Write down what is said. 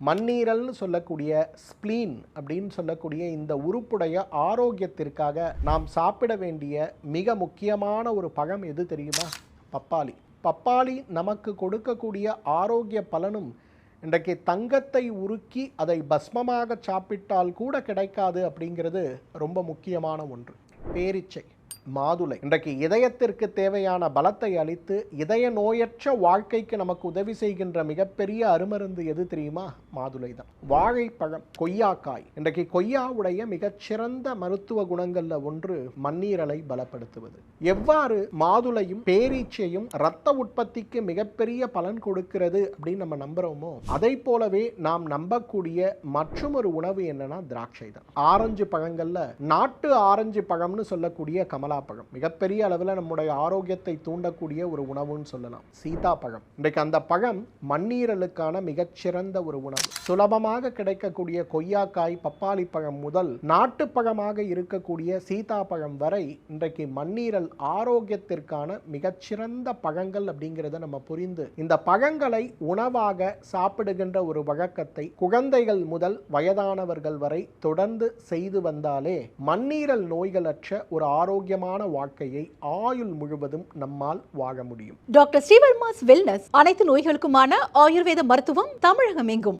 மண்ணீரல்னு சொல்லக்கூடிய ஸ்ப்ளீன் அப்படின்னு சொல்லக்கூடிய இந்த உறுப்புடைய ஆரோக்கியத்திற்காக நாம் சாப்பிட வேண்டிய மிக முக்கியமான ஒரு பழம் எது தெரியுமா? பப்பாளி. பப்பாளி நமக்கு கொடுக்கக்கூடிய ஆரோக்கிய பலனும் இன்றைக்கு தங்கத்தை உருக்கி அதை பஸ்மமாக சாப்பிட்டால் கூட கிடைக்காது அப்படிங்கிறது ரொம்ப முக்கியமான ஒன்று. பேரிச்சை. மாதுளை. இன்றைக்கு இதயத்திற்கு தேவையான பலத்தை அளித்து இதய நோயற்ற வாழ்க்கைக்கு நமக்கு உதவி செய்கின்ற மிகப்பெரிய அருமருந்து எது தெரியுமா? மாதுளை தான். வாழைப்பழம் கொய்யாக்காய். இன்றைக்கு கொய்யாவுடைய மிகச்சிறந்த மருத்துவ குணங்கள்ல ஒன்று மண்ணீரலை பலப்படுத்துவது. எவ்வாறு மாதுளையும் பேரீச்சையும் இரத்த உற்பத்திக்கு மிகப்பெரிய பலன் கொடுக்கிறது அப்படின்னு நம்ம நம்புறோமோ? அதை போலவே நாம் நம்பக்கூடிய மற்றும் ஒரு உணவு என்னன்னா திராட்சை தான். ஆரஞ்சு பழங்கள்ல நாட்டு ஆரஞ்சு பழம்னு சொல்லக்கூடிய கமலா கமலாப்பழம் மிகப்பெரிய அளவில் நம்முடைய ஆரோக்கியத்தை தூண்டக்கூடிய ஒரு உணவுன்னு சொல்லலாம். சீதாப்பழம். இன்றைக்கு அந்த பழம் மண்ணீரலுக்கான மிகச்சிறந்த ஒரு உணவு. சுலபமாக கிடைக்கக்கூடிய கொய்யாக்காய் பப்பாளி பழம் முதல் நாட்டுப்பழமாக இருக்கக்கூடிய சீதாப்பழம் வரை இன்றைக்கு மண்ணீரல் ஆரோக்கியத்திற்கான மிகச்சிறந்த பழங்கள் அப்படிங்கிறத நம்ம புரிந்து இந்த பழங்களை உணவாக சாப்பிடுகின்ற ஒரு வழக்கத்தை குழந்தைகள் முதல் வயதானவர்கள் வரை தொடர்ந்து செய்து வந்தாலே மண்ணீரல் நோய்களற்ற ஒரு ஆரோக்கியமான வாழ்க்கையை ஆயுள் முழுவதும் நம்மால் வாழ முடியும். டாக்டர் ஸ்ரீவர்மாஸ் வெல்னஸ் அனைத்து நோய்களுக்குமான ஆயுர்வேத மருத்துவம் தமிழகம் எங்கும்